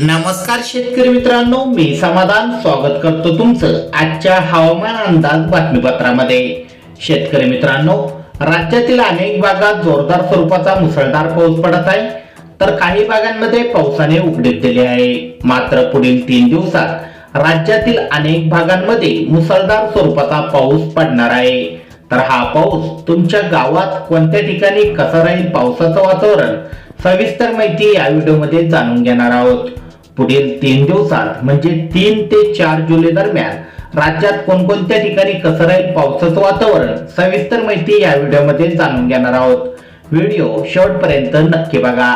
नमस्कार शेतकरी मित्रांनो मी समाधान स्वागत करतो तुमचं आजच्या हवामान अंदाज बातमीपत्रामध्ये. शेतकरी मित्रांनो राज्यातील अनेक भागात जोरदार स्वरूपाचा मुसळधार पाऊस पडत आहे. तर काही भागांमध्ये पावसाने उघडीप दिली आहे. मात्र पुढील तीन दिवसात राज्यातील अनेक भागांमध्ये मुसळधार स्वरूपाचा पाऊस पडणार आहे. तर हा पाऊस तुमच्या गावात कोणत्या ठिकाणी कसा राहील पावसाचं वातावरण सविस्तर माहिती या व्हिडिओमध्ये जाणून घेणार आहोत. पुढील तीन दिवसात म्हणजे तीन ते चार जुलै दरम्यान राज्यात कोणकोणत्या ठिकाणी कसं राहील पावसाचं वातावरण? सविस्तर माहिती या व्हिडिओमध्ये जाणून घेणार आहोत. व्हिडिओ शेवटपर्यंत नक्की बघा.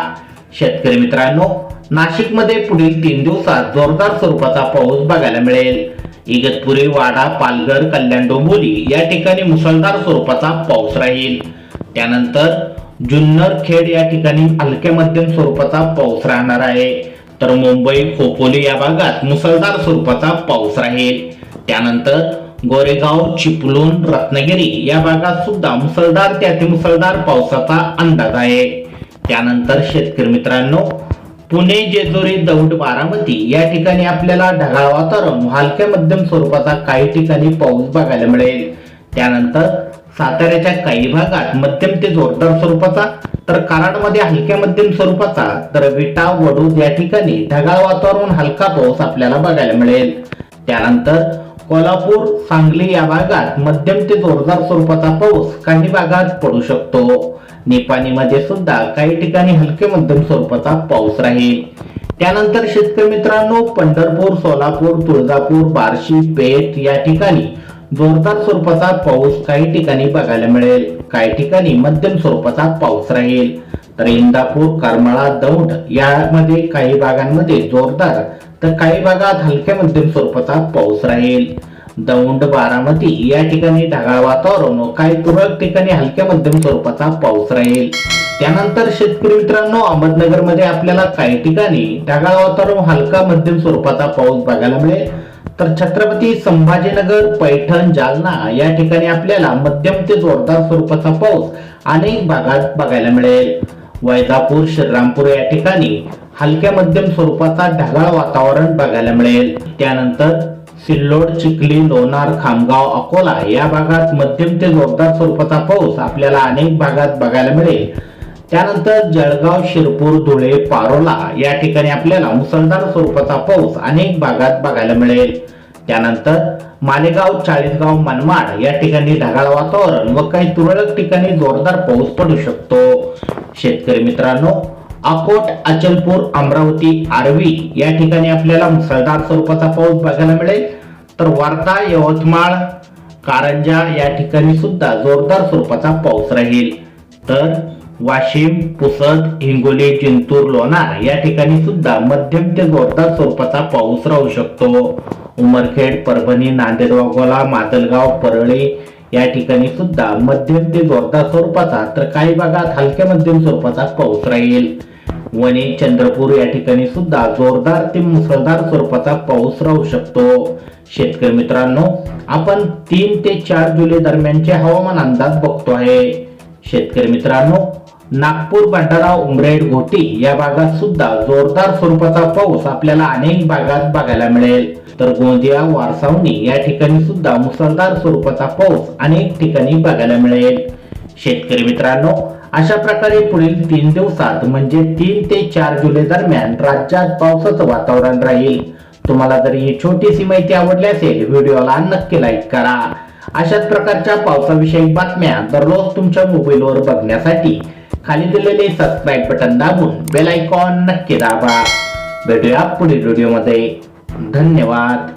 शेतकरी मित्रांनो नाशिकमध्ये पुढील तीन दिवसात जोरदार स्वरूपाचा पाऊस बघायला मिळेल. इगतपुरी वाडा पालघर कल्याण डोंबोली या ठिकाणी मुसळधार स्वरूपाचा पाऊस राहील. त्यानंतर जुन्नर खेड या ठिकाणी हलक्या मध्यम स्वरूपाचा पाऊस राहणार आहे. तर मुंबई खोपोली या भागात मुसळधार स्वरूपाचा पाऊस राहील. त्यानंतर गोरेगाव चिपळूण रत्नागिरी या भागात सुद्धा मुसळधार ते अतिमुसळधार पावसाचा अंदाज आहे. त्यानंतर शेतकरी मित्रांनो पुणे जेजुरी दौंड बारामती या ठिकाणी आपल्याला ढगाळ वातावरण हलक्या मध्यम स्वरूपाचा काही ठिकाणी पाऊस बघायला मिळेल. त्यानंतर साताऱ्याच्या काही भागात मध्यम ते जोरदार स्वरूपाचा तर कराडमध्ये हलक्या मध्यम स्वरूपाचा तर विटा वडूद या ठिकाणी ढगाळ वातावरण हलका पाऊस आपल्याला बघायला मिळेल. त्यानंतर कोल्हापूर सांगली या भागात मध्यम ते जोरदार स्वरूपाचा पाऊस काही भागात पडू शकतो. निपाणीमध्ये सुद्धा काही ठिकाणी हलके मध्यम स्वरूपाचा पाऊस राहील. त्यानंतर शेतकरी मित्रांनो पंढरपूर सोलापूर तुळजापूर बार्शी पेठ या ठिकाणी जोरदार स्वरूपाचा पाऊस काही ठिकाणी बघायला मिळेल. काही ठिकाणी मध्यम स्वरूपाचा पाऊस राहील. तर इंदापूर करमाळा दौंड यामध्ये काही भागांमध्ये जोरदार तर काही भागात हलक्या मध्यम स्वरूपाचा पाऊस राहील. दौंड बारामती या ठिकाणी ढगाळ वातावरण व काही तुरळक ठिकाणी हलक्या मध्यम स्वरूपाचा पाऊस राहील. त्यानंतर शेतकरी मित्रांनो अहमदनगरमध्ये आपल्याला काही ठिकाणी ढगाळ वातावरण हलका मध्यम स्वरूपाचा पाऊस बघायला मिळेल. तर छत्रपती संभाजीनगर पैठण जालना या ठिकाणी आपल्याला मध्यम ते जोरदार स्वरूपाचा पाऊस अनेक भागात बघायला मिळेल. वैजापूर श्रीरामपूर या ठिकाणी हलक्या मध्यम स्वरूपाचा ढगाळ वातावरण बघायला मिळेल. त्यानंतर सिल्लोड चिखली लोणार खामगाव अकोला या भागात मध्यम ते जोरदार स्वरूपाचा पाऊस आपल्याला अनेक भागात बघायला मिळेल. त्यानंतर जळगाव शिरपूर धुळे पारोला या ठिकाणी आपल्याला मुसळधार स्वरूपाचा पाऊस अनेक भागात बघायला मिळेल. त्यानंतर मालेगाव चाळीसगाव मनमाड या ठिकाणी ढगाळ वातावरण व काही तुरळक ठिकाणी जोरदार पाऊस पडू शकतो. शेतकरी मित्रांनो अकोट अचलपूर अमरावती आरवी या ठिकाणी आपल्याला मुसळधार स्वरूपाचा पाऊस बघायला मिळेल. तर वर्धा यवतमाळ कारंजा या ठिकाणी सुद्धा जोरदार स्वरूपाचा पाऊस राहील. तर वाशिम पुसद हिंगोली जिंतूर लोणार या ठिकाणी सुद्धा मध्यम ते जोरदार स्वरूपाचा पाऊस राहू शकतो. उमरखेड परभणी नांदेड वाघोला मादलगाव परळी या ठिकाणी सुद्धा मध्यम ते जोरदार स्वरूपाचा तर काही भागात हलक्या मध्यम स्वरूपाचा पाऊस राहील. वणी चंद्रपूर या ठिकाणी सुद्धा जोरदार ते मुसळधार स्वरूपाचा पाऊस राहू शकतो. शेतकरी मित्रांनो आपण तीन ते चार जुलै दरम्यानचे हवामान अंदाज बघतो आहे शेतकरी मित्रांनो नागपूर भंडारा उमरेड घोटी या भागात सुद्धा जोरदार स्वरूपाचा पाऊस आपल्याला अनेक भागात बघायला मिळेल. तर गोंदिया वारसावणी या ठिकाणी सुद्धा मुसळधार स्वरूपाचा पाऊस अनेक ठिकाणी बघायला मिळेल. शेतकरी मित्रांनो अशा प्रकारे पुढील तीन दिवसात म्हणजे तीन ते चार जुलै दरम्यान राज्यात पावसाचं वातावरण राहील. तुम्हाला जर ही छोटीशी माहिती आवडली असेल व्हिडिओला नक्की लाईक करा. अशाच प्रकारच्या पावसाविषयी बातम्या दररोज तुमच्या मोबाईलवर बघण्यासाठी खाली दिलेले सबस्क्राईब बटन दाबून बेल आयकॉन नक्की दाबा. भेटूया पुढील व्हिडिओमध्ये धन्यवाद.